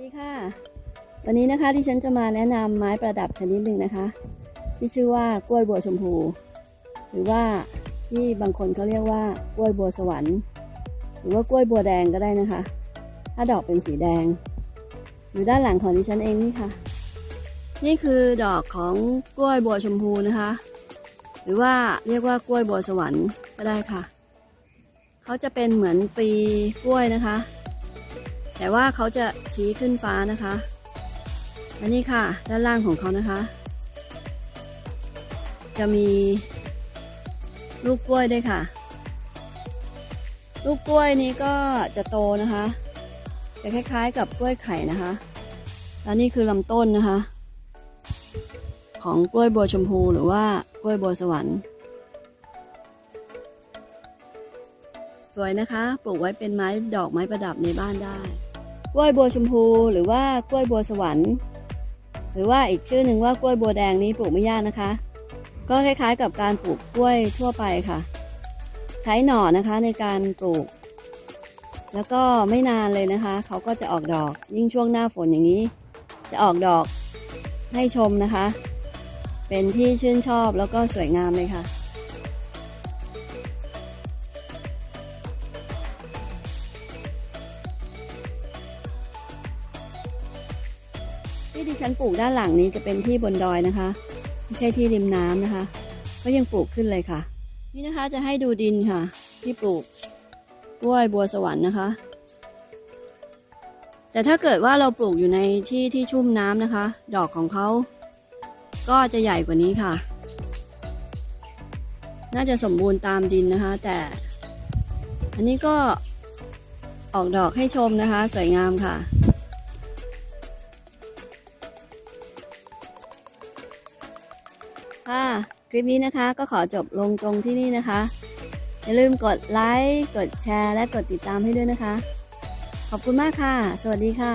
ดีค่ะวันนี้นะคะที่ฉันจะมาแนะนำไม้ประดับชนิดหนึ่งนะคะ ที่ชื่อว่ากล้วยบัวชมพู หรือว่าที่บางคนเขาเรียกว่ากล้วยบัวสวรรค์ หรือว่ากล้วยบัวแดงก็ได้นะคะ ถ้าดอกเป็นสีแดง อยู่ด้านหลังของดิฉันเองนี่ค่ะ นี่คือดอกของกล้วยบัวชมพูนะคะ หรือว่าเรียกว่ากล้วยบัวสวรรค์ก็ได้ค่ะเขาจะเป็นเหมือนปีกล้วยนะคะ แต่ว่าเขาจะชี้ขึ้นฟ้านะคะและนี่ค่ะ ด้านล่างของเขานะคะ จะมีลูกกล้วยด้วยค่ะ ลูกกล้วยนี้ก็จะโตนะคะ จะคล้ายๆกับกล้วยไข่นะคะ แล้วนี่คือลำต้นนะคะ ของกล้วยบัวชมพูหรือว่ากล้วยบัวสวรรค์ สวยนะคะ ปลูกไว้เป็นไม้ดอกไม้ประดับในบ้านได้ กล้วยบัวชมพูหรือว่ากล้วยบัวสวรรค์ หรือว่าอีกชื่อหนึ่งว่ากล้วยบัวแดงนี้ปลูกไม่ยากนะคะ ก็คล้ายๆกับการปลูกกล้วยทั่วไปค่ะ ใช้หน่อนะคะในการปลูก แล้วก็ไม่นานเลยนะคะ เขาก็จะออกดอก ยิ่งช่วงหน้าฝนอย่างนี้ จะออกดอกให้ชมนะคะ เป็นที่ชื่นชอบแล้วก็สวยงามเลยค่ะ ที่ดิฉันปลูกด้านหลังนี้จะเป็นที่บนดอยนะคะ ไม่ใช่ที่ริมน้ำนะคะ ก็ยังปลูกขึ้นเลยค่ะ นี่นะคะจะให้ดูดินค่ะ ที่ปลูกกล้วยบัวสวรรค์นะคะ แต่ถ้าเกิดว่าเราปลูกอยู่ในที่ที่ชุ่มน้ำนะคะ ดอกของเขาก็จะใหญ่กว่านี้ค่ะ น่าจะสมบูรณ์ตามดินนะคะ แต่อันนี้ก็ออกดอกให้ชมนะคะ สวยงามค่ะ ค่ะ คลิปนี้นะคะก็ขอจบลงตรงที่นี่นะคะ อย่าลืมกดไลค์ กดแชร์ และกดติดตามให้ด้วยนะคะ ขอบคุณมากค่ะ สวัสดีค่ะ